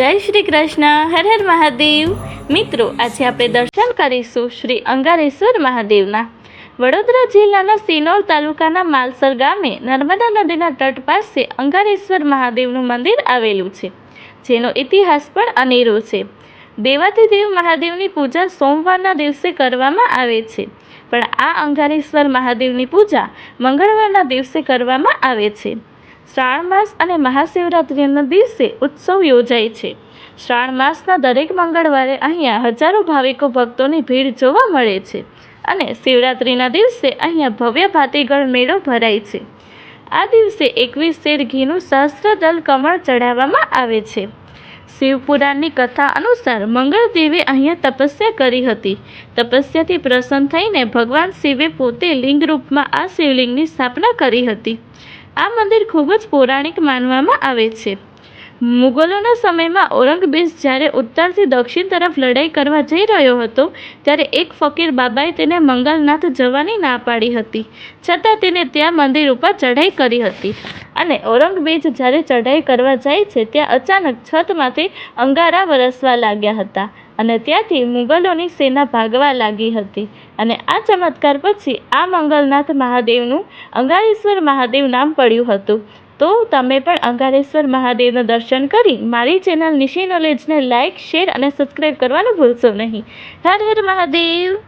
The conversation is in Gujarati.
જય શ્રી કૃષ્ણ, હર હર મહાદેવ. મિત્રો, આજે આપણે દર્શન કરીશું શ્રી અંગારેશ્વર મહાદેવના. વડોદરા જિલ્લાના સિનોર તાલુકાના માલસર ગામે નર્મદા નદીના તટ પાસે અંગારેશ્વર મહાદેવનું મંદિર આવેલું છે, જેનો ઇતિહાસ પણ અનેરો છે. દેવાધિદેવ મહાદેવની પૂજા સોમવારના દિવસે કરવામાં આવે છે, પણ આ અંગારેશ્વર મહાદેવની પૂજા મંગળવારના દિવસે કરવામાં આવે છે. શ્રાવણ માસ અને મહાશિવરાત્રિના દિવસે ઉત્સવ યોજાય છે. શ્રાવણ માસના દરેક મંગળવારે અહીંયા હજારો ભાવિકો ભક્તોની ભીડ જોવા મળે છે અને શિવરાત્રિના દિવસે અહીંયા ભવ્ય ભાતીગળ મેળો ભરાય છે. આ દિવસે એકવીસ શેર ઘીનું સહસ્ત્રદલ કમળ ચઢાવવામાં આવે છે. શિવપુરાણની કથા અનુસાર મંગળદેવે અહીંયા તપસ્યા કરી હતી. તપસ્યાથી પ્રસન્ન થઈને ભગવાન શિવે પોતે લિંગ રૂપમાં આ શિવલિંગની સ્થાપના કરી હતી. આ મંદિર ખૂબ જ પૌરાણિક માનવામાં આવે છે. મુગલોના સમયમાં ઔરંગઝેબ જ્યારે ઉત્તરથી દક્ષિણ તરફ લડાઈ કરવા જઈ રહ્યો હતો, ત્યારે એક ફકીર બાબાએ તેને મંગલનાથ જવાની ના પાડી હતી. છતાં તેને ત્યાં મંદિર ઉપર ચઢાઈ કરી હતી. અને ઔરંગઝેબ જ્યારે ચઢાઈ કરવા જાય છે, ત્યાં અચાનક છતમાંથી અંગારા વરસવા લાગ્યા હતા અને ત્યાંથી મુગલોની સેના ભાગવા લાગી હતી. અને આ ચમત્કાર પછી આ મંગલનાથ મહાદેવનું અંગારેશ્વર મહાદેવ નામ પડ્યું હતું. તો તમે પણ અંગારેશ્વર મહાદેવના દર્શન કરી મારી ચેનલ નિશી નોલેજને લાઇક શેર અને સબસ્ક્રાઈબ કરવાનું ભૂલશો નહીં. હર હર મહાદેવ!